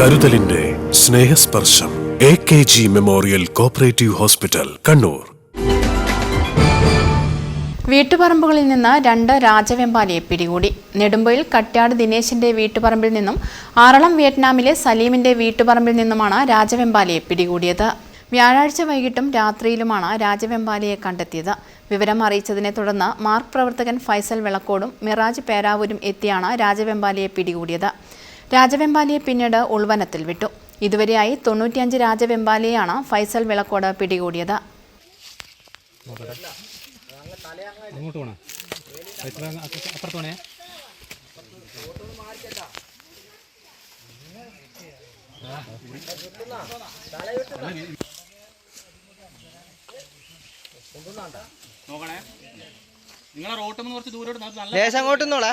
കരുതലിന്റെ Snehasparsham A K G memorial cooperative hospital Kannur. വീട്ടുപറമ്പുകളിൽ നിന്ന് രണ്ട് രാജവെമ്പാലയെ പിടികൂടി. നെടുമ്പയിൽ കട്ട്യാട് ദിനേശിന്റെ വീട്ടുപറമ്പിൽ നിന്നും ആറളം വിയറ്റ്നാമിലെ സലീമിന്റെ വീട്ടുപറമ്പിൽ നിന്നുമാണ് രാജവെമ്പാലയെ പിടികൂടിയത്. വ്യാഴാഴ്ച വൈകിട്ടും രാത്രിയിലുമാണ് രാജവെമ്പാലയെ കണ്ടെത്തിയത്. വിവരം അറിയിച്ചതിനെ തുടർന്ന് മാർക്ക് പ്രവർത്തകൻ ഫൈസൽ വെളക്കോടും മിറാജ് പേരാവൂരും എത്തിയാണ് രാജവെമ്പാലയെ പിടികൂടിയത്. രാജവെമ്പാലയെ പിന്നീട് ഉൾവനത്തിൽ വിട്ടു. ഇതുവരെയായി തൊണ്ണൂറ്റിയഞ്ച് രാജവെമ്പാലിയെയാണ് ഫൈസൽ വിളക്കോട് പിടികൂടിയത്. നോക്കണേ. നിങ്ങളെ റോട്ടിൽ നിന്ന് കുറച്ച് നല്ല ലേശം അങ്ങോട്ട് നിന്നോളെ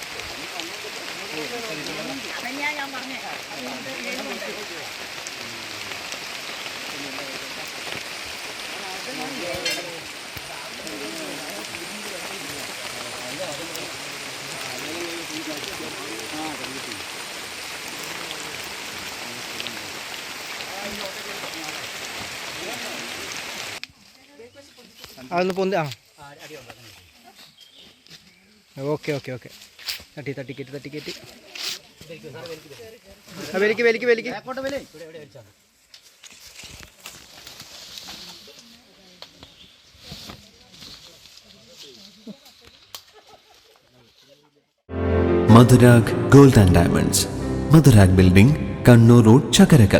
അതൊന്ന് പൊന്തി ആ. Okay okay okay. തട്ടി തട്ടി കയറ്റി തട്ടി കയറ്റി വലിക്ക് വലിക്ക് വലിക്ക്. Madhurag gold and diamonds. Madhurag building Kannur road Chakkarakkal